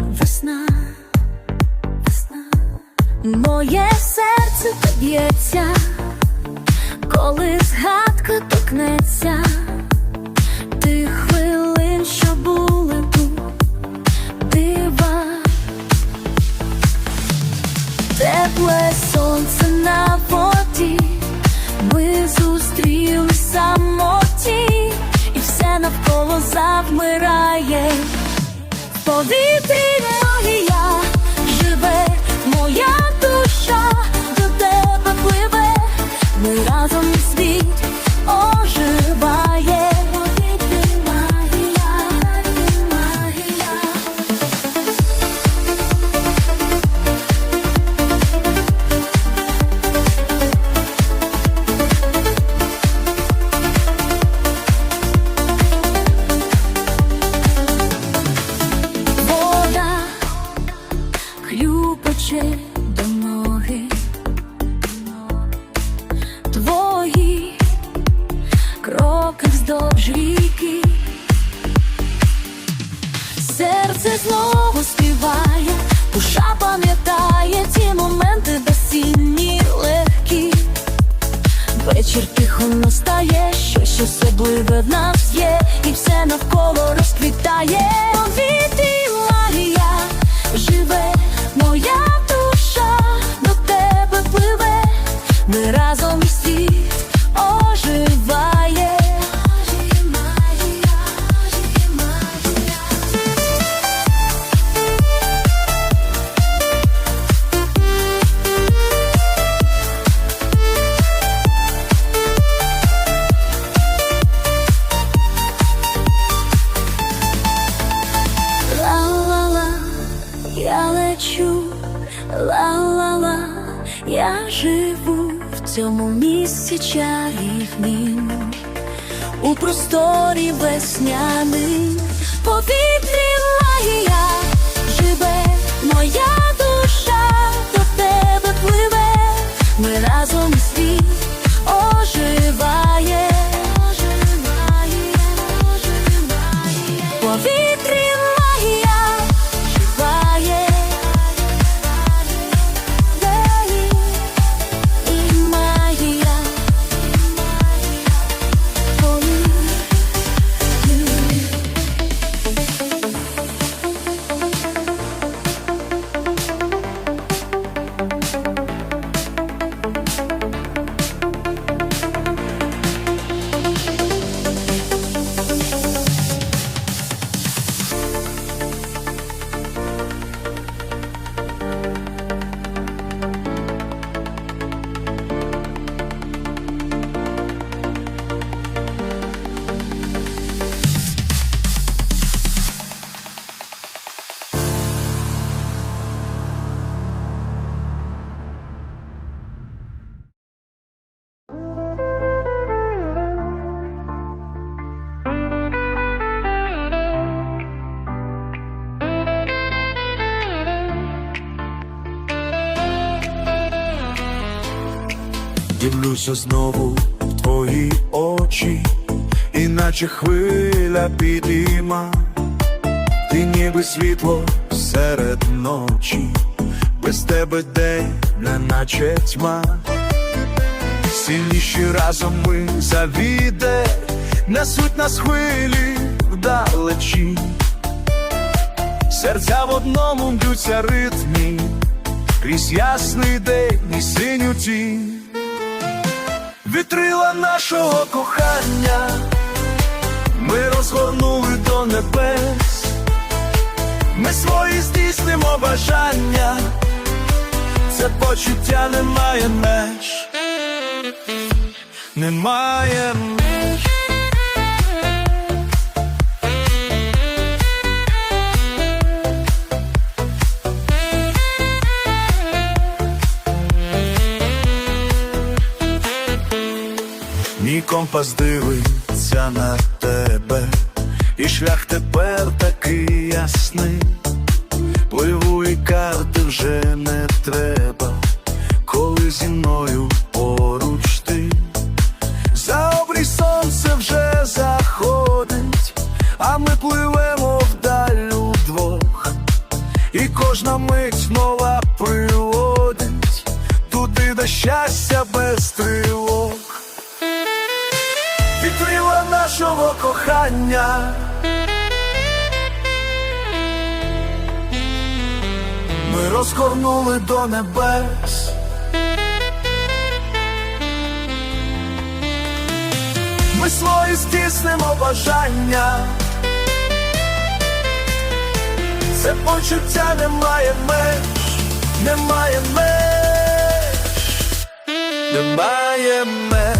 весна, весна, моє серце б'ється, коли згадка торкнеться. Ти хвилин, що були тут дива, тепле сонце на воді, ми зустріли самоті, і все навколо завмирає. Повітряні магія серце знову співає, душа пам'ятає ті моменти безцінні легкі. Вечір тихо настає, що щось особливе в нас є, і все навколо розквітає. Повітрі Марія живе. цьому місці чарівнім, у просторі весняним повітрі магія живе моя. Дивлюся знову в твої очі, іначе хвиля підійма, ти ніби світло серед ночі, без тебе день, не наче тьма. Сильніші разом ми завіде, несуть нас хвилі вдалечі. Серця в одному б'ються ритмі, крізь ясний день і синю тінь. Вітрила нашого кохання, ми розгорнули до небес, ми свої здійснимо бажання, це почуття не має меж, немає меж. Мій компас дивиться на тебе, і шлях тепер такий ясний. Пливу і карти вже не треба, коли зі мною поруч ти. За обрій сонце вже заходить, а ми пливемо вдаль удвох, і кожна мить нова приводить туди, де щастя без тривог. Нашого кохання. Ми розгорнули до небес. Ми свої здійснимо бажання. Це почуття немає меж, немає меж, немає меж.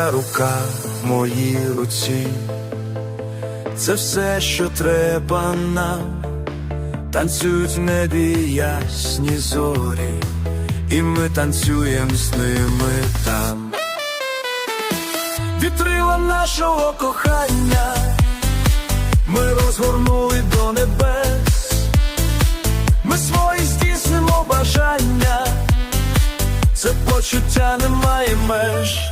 Твоя рука в моїй руці, це все, що треба нам. Танцюють в небі зорі, і ми танцюємо з ними там. Вітрила нашого кохання, ми розгорнули до небес, ми свої здійснимо бажання, це почуття немає меж.